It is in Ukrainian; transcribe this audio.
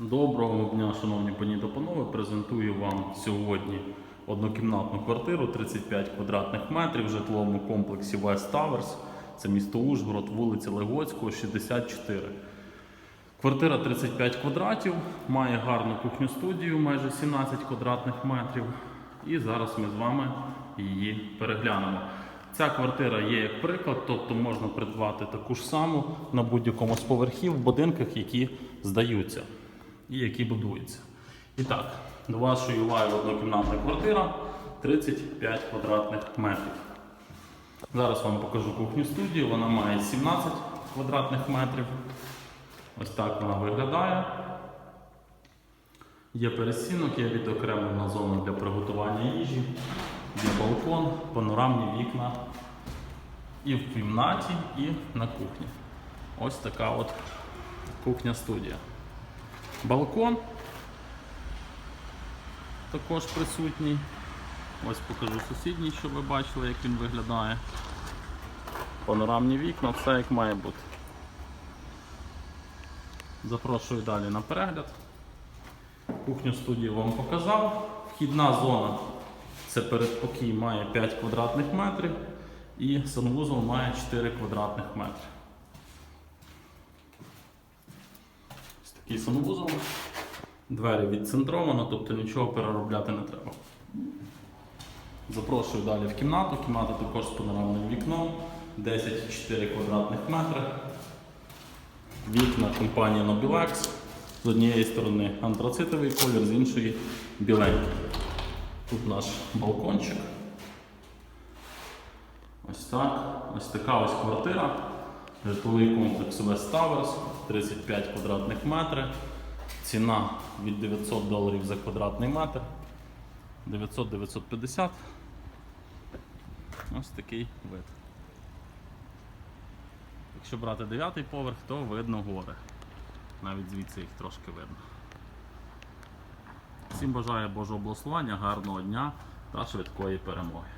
Доброго дня, шановні пані та панове. Презентую вам сьогодні однокімнатну квартиру 35 квадратних метрів в житловому комплексі West Towers. Це місто Ужгород, вулиця Легоцького, 64. Квартира 35 квадратів, має гарну кухню студію, майже 17 квадратних метрів. І зараз ми з вами її переглянемо. Ця квартира є як приклад, тобто можна придбати таку ж саму на будь-якому з поверхів в будинках, які здаються і які будуються. І так, до вашої уваги однокімнатна квартира 35 квадратних метрів. Зараз вам покажу кухню студію. Вона має 17 квадратних метрів. Ось так вона виглядає. Є пересінок, є відокремлена зона для приготування їжі, є балкон, панорамні вікна і в кімнаті, і на кухні. Ось така от кухня студія. Балкон також присутній. Ось покажу сусідній, щоб ви бачили, як він виглядає. Панорамні вікна, все як має бути. Запрошую далі на перегляд. Кухню студію вам показав. Вхідна зона це передпокій має 5 квадратних метрів і санвузол має 4 квадратних метри. Такий. Двері відцентровано, тобто нічого переробляти не треба. Запрошую далі в кімнату. Кімната також з панорамним вікном. 10,4 квадратних метри. Вікна компанії Nobilex. З однієї сторони антрацитовий колір, з іншої біленький. Тут наш балкончик. Ось так. Ось така ось квартира. Житловий комплекс West Towers, 35 квадратних метрів. Ціна від 900 доларів за квадратний метр. 900-950. Ось такий вид. Якщо брати дев'ятий поверх, то видно гори. Навіть звідси їх трошки видно. Всім бажаю Божого благословення, гарного дня та швидкої перемоги.